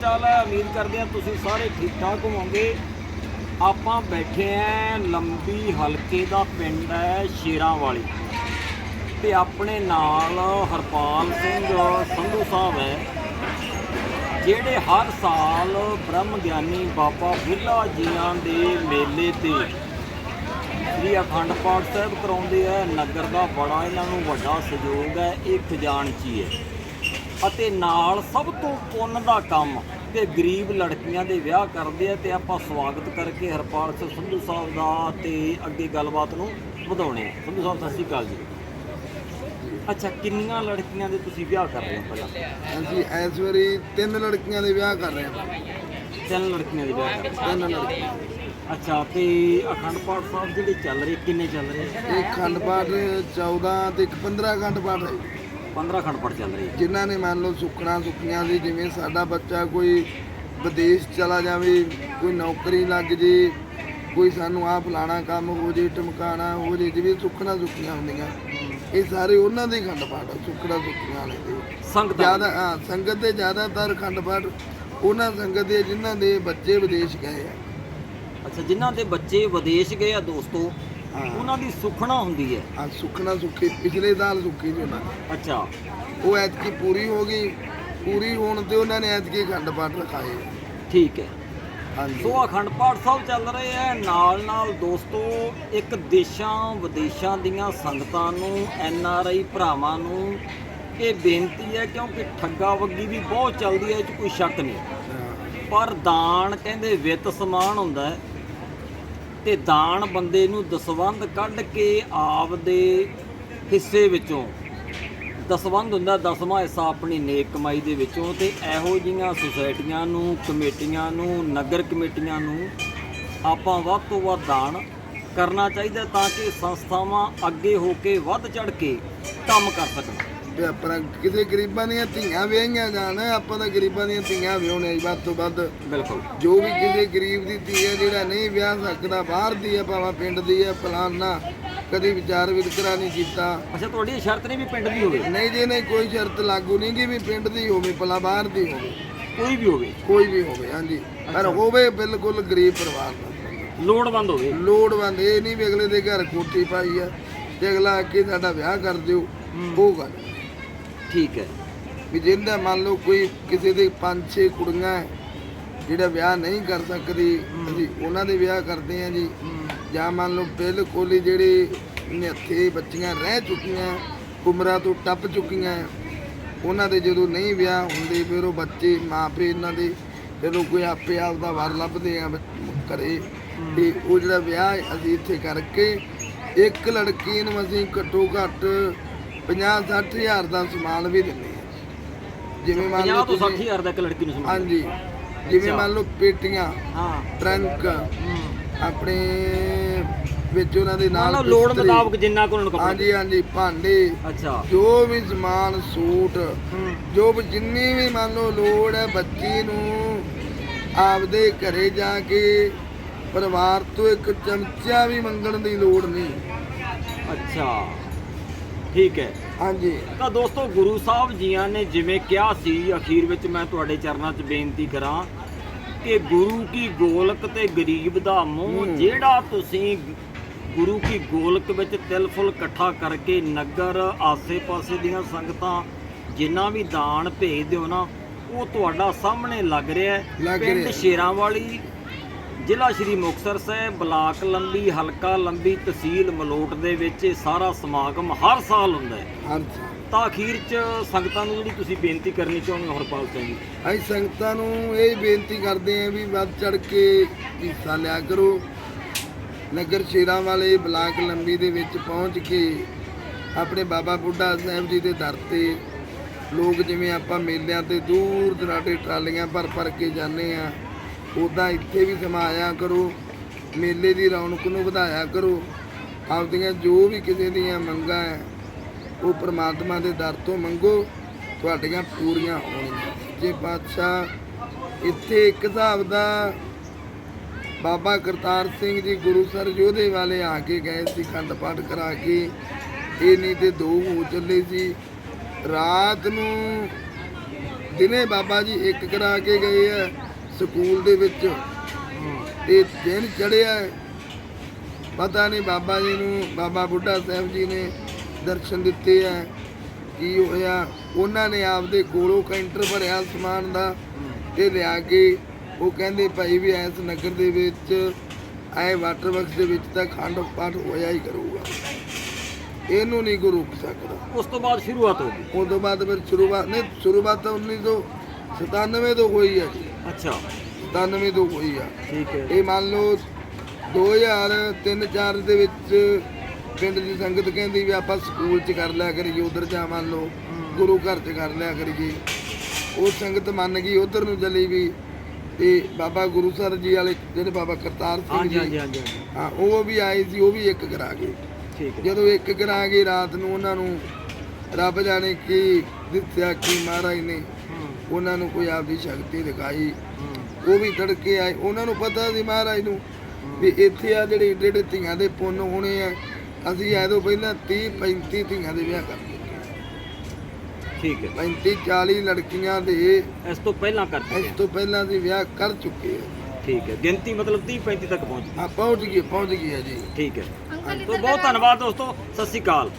ਚਾਲ ਹੈ ਉਮੀਦ ਕਰਦੇ ਹਾਂ ਤੁਸੀਂ ਸਾਰੇ ਠੀਕ ਠਾਕ ਹੋਵੋਗੇ। ਆਪਾਂ ਬੈਠੇ ਆਂ ਲੰਬੀ ਹਲਕੇ ਦਾ ਪਿੰਡ ਹੈ ਸ਼ੇਰਾਂ ਵਾਲੀ ਤੇ ਆਪਣੇ ਨਾਲ ਹਰਪਾਲ ਸਿੰਘ ਸੰਧੂ ਸਾਹਿਬ ਹੈ, ਜਿਹੜੇ ਹਰ ਸਾਲ ਬ੍ਰਹਮ ਗਿਆਨੀ ਬਾਬਾ ਬਿੱਲਾ ਜੀਆਂ ਦੇ ਮੇਲੇ ਤੇ ਸ੍ਰੀ ਅਖੰਡ ਪਾਠ ਸਾਹਿਬ ਕਰਾਉਂਦੇ ਆ। ਨਗਰ ਦਾ ਬੜਾ ਇਹਨਾਂ ਨੂੰ ਵੱਡਾ ਸਹਿਯੋਗ ਹੈ, ਇਹ ਖਜ਼ਾਨਚੀ ਹੈ। ਅਤੇ ਨਾਲ ਸਭ ਤੋਂ ਪੁੰਨ ਦਾ ਕੰਮ ਤੇ ਗਰੀਬ ਲੜਕੀਆਂ ਦੇ ਵਿਆਹ ਕਰਦੇ ਆ ਤੇ ਆਪਾਂ ਸਵਾਗਤ ਕਰਕੇ ਹਰਪਾਲ ਸਿੰਘ ਸੰਧੂ ਸਾਹਿਬ ਦਾ ਤੇ ਅੱਗੇ ਗੱਲਬਾਤ ਨੂੰ ਵਧਾਉਣੇ ਆ। ਸੰਧੂ ਸਾਹਿਬ ਸਤਿ ਸ਼੍ਰੀ ਅਕਾਲ ਜੀ। ਅੱਛਾ ਕਿੰਨੀਆਂ ਲੜਕੀਆਂ ਦੇ ਤੁਸੀਂ ਵਿਆਹ ਕਰ ਰਹੇ ਹੋ ਪਹਿਲਾਂ? ਅਸੀਂ ਇਸ ਵਾਰੀ ਤਿੰਨ ਲੜਕੀਆਂ ਦੇ ਵਿਆਹ ਕਰ ਰਹੇ ਹਾਂ। ਤਿੰਨ ਲੜਕੀਆਂ ਦੇ ਵਿਆਹ ਕਰ ਰਹੇ ਤਿੰਨ ਲੜਕੀਆਂ। ਅੱਛਾ ਤੇ ਅਖੰਡ ਪਾਠ ਸਾਹਿਬ ਜਿਹੜੇ ਚੱਲ ਰਹੇ ਕਿੰਨੇ ਚੱਲ ਰਹੇ? ਇੱਕ ਖੰਡ ਪਾਠ 14 ਤੇ ਇੱਕ 15 ਖੰਡ ਪਾਠ ਹੈ। 15 ਅਖੰਡ ਪਾਠ ਚੱਲ ਰਹੇ ਜਿਨ੍ਹਾਂ ਨੇ ਮੰਨ ਲਓ ਸੁੱਖਣਾ ਸੁੱਖੀਆਂ ਸੀ ਜਿਵੇਂ ਸਾਡਾ ਬੱਚਾ ਕੋਈ ਵਿਦੇਸ਼ ਚਲਾ ਜਾਵੇ ਕੋਈ ਨੌਕਰੀ ਲੱਗ ਜੇ ਕੋਈ ਸਾਨੂੰ ਆਹ ਫਲਾਣਾ ਕੰਮ ਹੋ ਜੇ ਟਮਕਾਣਾ ਹੋ ਜੇ ਜਿਵੇਂ ਸੁੱਖਣਾ ਸੁੱਖੀਆਂ ਹੁੰਦੀਆਂ। ਇਹ ਸਾਰੇ ਉਹਨਾਂ ਦੇ ਖੰਡ ਪਾਠ ਆ, ਸੁੱਖੀਆਂ ਵਾਲੇ ਦੇ। ਸੰਗਤ ਜ਼ਿਆਦਾ ਹਾਂ ਸੰਗਤ ਦੇ ਜ਼ਿਆਦਾਤਰ ਖੰਡ ਪਾਠ ਉਹਨਾਂ ਸੰਗਤ ਦੇ ਜਿਨ੍ਹਾਂ ਦੇ ਬੱਚੇ ਵਿਦੇਸ਼ ਗਏ ਆ। ਅੱਛਾ ਜਿਨ੍ਹਾਂ ਦੇ ਬੱਚੇ ਵਿਦੇਸ਼ ਗਏ ਆ ਦੋਸਤੋ ਹਾਂ ਉਹਨਾਂ ਦੀ ਸੁਖਣਾ ਹੁੰਦੀ ਹੈ। ਆ ਸੁੱਖਣਾ ਸੁੱਖੀ ਪਿਛਲੇ ਸਾਲ ਸੁੱਖੀ ਸੀ ਉਹਨਾਂ ਦੀ। ਅੱਛਾ। ਉਹ ਐਤਕੀ ਪੂਰੀ ਹੋ ਗਈ ਪੂਰੀ ਹੋਣ ਤੇ ਉਹਨਾਂ ਨੇ ਐਤਕੀ ਖੰਡ ਪਾਠ ਰਖਾਏ। ਠੀਕ ਹੈ। ਹਾਂਜੀ। ਸੋ ਅਖੰਡ ਪਾਠ ਸਾਹਿਬ ਚੱਲ ਰਹੇ ਆ ਨਾਲ ਨਾਲ ਦੋਸਤੋ ਇੱਕ ਦੇਸ਼ਾਂ ਵਿਦੇਸ਼ਾਂ ਦੀਆਂ ਸੰਗਤਾਂ ਨੂੰ ਐਨ ਆਰ ਆਈ ਭਰਾਵਾਂ ਨੂੰ ਇਹ ਬੇਨਤੀ ਹੈ ਕਿਉਂਕਿ ਠੱਗਾ ਵੱਗੀ ਵੀ ਬਹੁਤ ਚੱਲਦੀ ਹੈ ਇਹ 'ਚ ਕੋਈ ਸ਼ੱਕ ਨਹੀਂ। ਹਾਂ। ਪਰ ਦਾਨ ਕਹਿੰਦੇ ਵਿੱਤ ਸਮਾਨ ਹੁੰਦਾ ਹੈ। ਤੇ ਦਾਨ ਬੰਦੇ ਨੂੰ ਦਸਵੰਧ ਕੱਢ ਕੇ ਆਪ ਦੇ ਹਿੱਸੇ ਵਿੱਚੋਂ। ਦਸਵੰਧ ਹੁੰਦਾ ਦਸਵਾਂ ਹਿੱਸਾ ਆਪਣੀ ਨੇਕ ਕਮਾਈ ਦੇ ਵਿੱਚੋਂ ਤੇ ਇਹੋ ਜਿਹੀਆਂ ਸੁਸਾਇਟੀਆਂ ਨੂੰ, ਕਮੇਟੀਆਂ ਨੂੰ, ਨਗਰ ਕਮੇਟੀਆਂ ਨੂੰ ਆਪਾਂ ਵੱਧ ਤੋਂ ਵੱਧ ਦਾਨ ਕਰਨਾ ਚਾਹੀਦਾ ਤਾਂ ਕਿ ਸੰਸਥਾਵਾਂ ਅੱਗੇ ਹੋ ਕੇ ਵੱਧ ਚੜ ਕੇ ਕੰਮ ਕਰ ਸਕਣ। ਤੇ ਆਪਣਾ ਕਿਸੇ ਗਰੀਬਾਂ ਦੀਆਂ ਧੀਆਂ ਵਿਆਹੀਆਂ ਜਾਣ ਆਪਾਂ ਤਾਂ ਗਰੀਬਾਂ ਦੀਆਂ ਧੀਆਂ ਵਿਆਹੁਣੇ ਵੱਧ ਤੋਂ ਵੱਧ। ਬਿਲਕੁਲ। ਜੋ ਵੀ ਕਿਸੇ ਗਰੀਬ ਦੀ ਧੀ ਹੈ ਜਿਹੜਾ ਨਹੀਂ ਵਿਆਹ ਸਕਦਾ ਬਾਹਰ ਦੀ ਹੈ ਭਾਵੇਂ ਪਿੰਡ ਦੀ ਹੈ ਫਲਾਨਾ ਕਦੀ ਵਿਚਾਰ ਵਿਤਕਰਾ ਨਹੀਂ ਕੀਤਾ। ਅੱਛਾ ਤੁਹਾਡੀ ਸ਼ਰਤ ਨਹੀਂ ਵੀ ਪਿੰਡ ਦੀ ਹੋਵੇ? ਨਹੀਂ ਜੀ ਨਹੀਂ ਕੋਈ ਸ਼ਰਤ ਲਾਗੂ ਨਹੀਂ ਕਿ ਵੀ ਪਿੰਡ ਦੀ ਹੋਵੇ ਭਲਾ ਬਾਹਰ ਦੀ ਹੋਵੇ। ਕੋਈ ਵੀ ਹੋਵੇ? ਕੋਈ ਵੀ ਹੋਵੇ ਹਾਂਜੀ। ਪਰ ਹੋਵੇ ਬਿਲਕੁਲ ਗਰੀਬ ਪਰਿਵਾਰ ਦਾ। ਲੋੜਵੰਦ ਹੋਵੇ? ਲੋੜਵੰਦ ਇਹ ਨਹੀਂ ਵੀ ਅਗਲੇ ਦੇ ਘਰ ਕੋਠੀ ਪਾਈ ਆ ਤੇ ਅਗਲਾ ਕੇ ਸਾਡਾ ਵਿਆਹ ਕਰ ਦਿਓ। ਉਹ ਗੱਲ। ਠੀਕ ਹੈ। ਵੀ ਜਿੰਦਾ ਮੰਨ ਲਓ ਕੋਈ ਕਿਸੇ ਦੇ ਪੰਜ ਛੇ ਕੁੜੀਆਂ ਹੈ, ਜਿਹੜਾ ਵਿਆਹ ਨਹੀਂ ਕਰ ਸਕਦੀ ਅਸੀਂ ਉਹਨਾਂ ਦੇ ਵਿਆਹ ਕਰਦੇ ਆ ਜੀ। ਜਾਂ ਮੰਨ ਲਓ ਬਿਲਕੁਲ ਹੀ ਜਿਹੜੇ ਨਿਹੱਥੇ ਬੱਚੀਆਂ ਰਹਿ ਚੁੱਕੀਆਂ ਉਮਰਾਂ ਤੋਂ ਟੱਪ ਚੁੱਕੀਆਂ ਹੈ, ਉਹਨਾਂ ਦੇ ਜਦੋਂ ਨਹੀਂ ਵਿਆਹ ਹੁੰਦੇ ਫਿਰ ਉਹ ਬੱਚੇ ਮਾਪੇ ਇਹਨਾਂ ਦੇ ਜਦੋਂ ਕੋਈ ਆਪੇ ਆਪ ਦਾ ਵਰ ਲੱਭਦੇ ਆ ਬੱਚ- ਘਰੇ। ਤੇ ਉਹ ਜਿਹੜਾ ਵਿਆਹ ਹੈ, ਅਸੀਂ ਇੱਥੇ ਕਰਕੇ ਇੱਕ ਲੜਕੀ ਨੂੰ ਅਸੀਂ ਘੱਟੋ ਘੱਟ 50 60 ਹਜ਼ਾਰ ਦਾ ਸਮਾਨ ਵੀ ਦਿੰਦੇ ਆ ਜਿਵੇਂ ਮੰਨ 50 ਲਓ ਤੋਂ 60 ਤੁਸੀਂ ਹਜ਼ਾਰ ਦਾ ਇੱਕ ਲੜਕੀ ਨੂੰ ਸਮਾਨ ਹਾਂਜੀ। ਜਿਵੇਂ ਅੱਛਾ। ਮੰਨ ਲਓ ਪੇਟੀਆਂ ਹਾਂ। ਟਰੰਕ ਹੂੰ। ਆਪਣੇ ਵਿੱਚ ਉਹਨਾਂ ਦੇ ਮੰਨ ਨਾਲ ਲਓ ਲੋੜ ਬਿਸਤਰੇ। ਮੁਤਾਬਕ ਜਿੰਨਾ ਕੋ ਉਹਨਾਂ ਨੂੰ ਕੱਪੜੇ ਹਾਂਜੀ ਹਾਂਜੀ ਭਾਂਡੇ ਅੱਛਾ। ਜੋ ਵੀ ਸਮਾਨ ਸੂਟ ਹੂੰ। ਜੋ ਵੀ ਜਿੰਨੀ ਵੀ ਮੰਨ ਲਓ ਲੋੜ ਹੈ ਬੱਚੀ ਨੂੰ ਆਪਦੇ ਘਰੇ ਜਾ ਕੇ ਪਰਿਵਾਰ ਤੋਂ ਇੱਕ ਚਮਚਾ ਵੀ ਮੰਗਣ ਦੀ ਲੋੜ ਨਹੀਂ। ਅੱਛਾ। ਠੀਕ ਹੈ ਹਾਂਜੀ ਤਾਂ ਦੋਸਤੋ ਗੁਰੂ ਸਾਹਿਬ ਜੀਆਂ ਨੇ ਜਿਵੇਂ ਕਿਹਾ ਸੀ ਅਖੀਰ ਵਿੱਚ ਮੈਂ ਤੁਹਾਡੇ ਚਰਨਾਂ 'ਚ ਬੇਨਤੀ ਕਰਾਂ ਕਿ ਗੁਰੂ ਕੀ ਗੋਲਕ ਤੇ ਗਰੀਬ ਦਾ ਮੂੰਹ। ਜਿਹੜਾ ਤੁਸੀਂ ਗੁਰੂ ਕੀ ਗੋਲਕ ਵਿੱਚ ਤਿਲ ਫੁੱਲ ਇਕੱਠਾ ਕਰਕੇ ਨਗਰ ਆਸੇ-ਪਾਸੇ ਦੀਆਂ ਸੰਗਤਾਂ ਜਿੰਨਾ ਵੀ ਦਾਨ ਭੇਜਦੇ ਹੋ ਨਾ ਉਹ ਤੁਹਾਡਾ ਸਾਹਮਣੇ ਲੱਗ ਰਿਹਾ ਹੈ ਪਿੰਡ। ਸ਼ੇਰਾਂ ਵਾਲੀ ਜ਼ਿਲ੍ਹਾ ਸ਼੍ਰੀ ਮੁਕਤਸਰ ਸਾਹਿਬ ਬਲਾਕ ਲੰਬੀ ਹਲਕਾ ਲੰਬੀ ਤਹਿਸੀਲ ਮਲੋਟ ਦੇ ਵਿੱਚ ਇਹ ਸਾਰਾ ਸਮਾਗਮ ਹਰ ਸਾਲ ਹੁੰਦਾ ਹੈ। ਹਰ ਤਾਂ ਅਖੀਰ 'ਚ ਸੰਗਤਾਂ ਨੂੰ ਜਿਹੜੀ ਤੁਸੀਂ ਬੇਨਤੀ ਕਰਨੀ ਚਾਹੁੰਦੇ ਹੋ ਹਰਪਾਲ ਸਿੰਘ ਜੀ? ਅਸੀਂ ਸੰਗਤਾਂ ਨੂੰ ਇਹ ਬੇਨਤੀ ਕਰਦੇ ਹਾਂ ਵੀ ਵੱਧ ਚੜ ਕੇ ਹਿੱਸਾ ਲਿਆ ਕਰੋ। ਨਗਰ ਸ਼ੇਰਾਂ ਵਾਲੇ ਬਲਾਕ ਲੰਬੀ ਦੇ ਵਿੱਚ ਪਹੁੰਚ ਕੇ ਆਪਣੇ ਬਾਬਾ ਬੁੱਢਾ ਸਾਹਿਬ ਜੀ ਦੇ ਦਰ ਤੇ ਲੋਕ ਜਿਵੇਂ ਆਪਾਂ ਮੇਲਿਆਂ ਤੇ ਦੂਰ ਦਰਾਡੇ ਟਰਾਲੀਆਂ ਭਰ ਭਰ ਕੇ ਜਾਂਦੇ ਆ ਉਦਾਂ ਇੱਥੇ ਵੀ ਸਮਾਇਆ ਕਰੋ, ਮੇਲੇ ਦੀ ਰੌਣਕ ਨੂੰ ਵਧਾਇਆ ਕਰੋ। ਆਪਦੀਆਂ ਜੋ ਵੀ ਕਿਸੇ ਦੀਆਂ ਮੰਗਾਂ ਹੈ ਉਹ ਪ੍ਰਮਾਤਮਾ ਦੇ ਦਰ ਤੋਂ ਮੰਗੋ, ਤੁਹਾਡੀਆਂ ਪੂਰੀਆਂ ਹੋਣਗੀਆਂ। ਜੇ ਪਾਤਸ਼ਾਹ ਇੱਥੇ ਇੱਕ ਹਿਸਾਬ ਦਾ ਬਾਬਾ ਕਰਤਾਰ ਸਿੰਘ ਜੀ ਗੁਰੂਸਰ ਯੋਧੇ ਵਾਲੇ ਆ ਕੇ ਗਏ ਸੀ, ਖੰਡ ਪਾਠ ਕਰਾ ਕੇ, ਇਹ ਨਹੀਂ ਤੇ ਦੋ ਹੋ ਚੱਲੇ ਸੀ। ਰਾਤ ਨੂੰ ਦਿਨੇ ਬਾਬਾ ਜੀ ਇੱਕ ਕਰਾ ਕੇ ਗਏ ਆ ਸਕੂਲ ਦੇ ਵਿੱਚ। ਤੇ ਦਿਨ ਚੜਿਆ। ਪਤਾ ਨਹੀਂ ਬਾਬਾ ਜੀ ਨੂੰ ਬਾਬਾ ਬੁੱਢਾ ਸਾਹਿਬ ਜੀ ਨੇ ਦਰਸ਼ਨ ਦਿੱਤੇ ਆ। ਕੀ ਹੋਇਆ? ਉਹਨਾਂ ਨੇ ਆਪਦੇ ਕੋਲੋਂ ਕੈਂਟਰ ਭਰਿਆ ਸਮਾਨ ਦਾ ਤੇ ਲਿਆ ਕੇ ਉਹ ਕਹਿੰਦੇ ਭਾਈ ਵੀ ਐਸ ਨਗਰ ਦੇ ਵਿੱਚ ਐ ਵਾਟਰ ਵਰਕਸ ਦੇ ਵਿੱਚ ਤਾਂ ਖੰਡ ਪਾਠ ਹੋਇਆ ਹੀ ਕਰੂਗਾ। ਇਹਨੂੰ ਨਹੀਂ ਕੋਈ ਰੋਕ ਸਕਦਾ। ਉਸ ਤੋਂ ਬਾਅਦ ਸ਼ੁਰੂਆਤ ਹੋ ਗਈ। ਉਸ ਤੋਂ ਬਾਅਦ ਫਿਰ ਸ਼ੁਰੂਆਤ ਨਹੀਂ ਸ਼ੁਰੂਆਤ ਤਾਂ 1997 ਤੋਂ ਹੋਈ ਹੈ ਜੀ। ਅੱਛਾ। 97 ਤੋਂ ਹੋਈ ਆ। ਠੀਕ ਹੈ। ਇਹ ਮੰਨ ਲਓ 2003-4 ਦੇ ਵਿੱਚ ਪਿੰਡ ਦੀ ਸੰਗਤ ਕਹਿੰਦੀ ਵੀ ਆਪਾਂ ਸਕੂਲ 'ਚ ਕਰ ਲਿਆ ਕਰੀਏ ਉਧਰ ਜਾ ਮੰਨ ਲਓ ਗੁਰੂ ਘਰ 'ਚ ਕਰ ਲਿਆ ਕਰੀਏ। ਉਹ ਸੰਗਤ ਮੰਨ ਗਈ ਉਧਰ ਨੂੰ ਚਲੀ ਵੀ ਤੇ ਬਾਬਾ ਗੁਰੂ ਸਰ ਜੀ ਵਾਲੇ ਜਿਹੜੇ ਬਾਬਾ ਕਰਤਾਰ ਸਿੰਘ ਜੀ। ਹਾਂਜੀ ਹਾਂਜੀ। ਹਾਂ ਉਹ ਵੀ ਆਏ ਸੀ ਉਹ ਵੀ ਇੱਕ ਕਰਾ ਗਏ। ਠੀਕ ਜਦੋਂ ਇੱਕ ਕਰਾ ਗਏ ਰਾਤ ਨੂੰ ਉਹਨਾਂ ਨੂੰ ਰੱਬ ਜਾਣੇ ਕੀ ਦਿੱਤਿਆ ਕੀ ਮਹਾਰਾਜ ਨੇ ਉਹਨਾਂ ਨੂੰ ਕੋਈ ਆਪਦੀ ਸ਼ਕਤੀ ਦਿਖਾਈ। ਹੂੰ, ਉਹ ਵੀ ਤੜਕੇ ਆਏ। ਉਹਨਾਂ ਨੂੰ ਪਤਾ ਸੀ ਮਹਾਰਾਜ ਨੂੰ ਵੀ ਇੱਥੇ ਆ ਜਿਹੜੇ ਏਡੇ ਏਡੇ ਧੀਆਂ ਦੇ ਪੁੰਨ ਹੋਣੇ ਆ ਅਸੀਂ ਐਦੋਂ ਪਹਿਲਾਂ 30 35 ਧੀਆਂ ਦੇ ਵਿਆਹ ਕਰ ਦਿੱਤੇ। ਠੀਕ ਹੈ। 35 40 ਲੜਕੀਆਂ ਦੇ ਇਸ ਤੋਂ ਪਹਿਲਾਂ ਕਰ ਇਸ ਚੁੱਕੇ ਤੋਂ ਪਹਿਲਾਂ ਅਸੀਂ ਵਿਆਹ ਕਰ ਚੁੱਕੇ ਆ। ਠੀਕ ਹੈ। ਗਿਣਤੀ ਮਤਲਬ 30 35 ਤੱਕ ਪਹੁੰਚ ਗਈ। ਆ ਪਹੁੰਚ ਗਏ ਪਹੁੰਚ ਗਏ ਆ ਜੀ। ਠੀਕ ਹੈ। ਤੋਂ ਬਹੁਤ ਧੰਨਵਾਦ ਦੋਸਤੋ। ਸਤਿ ਸ਼੍ਰੀ ਅਕਾਲ।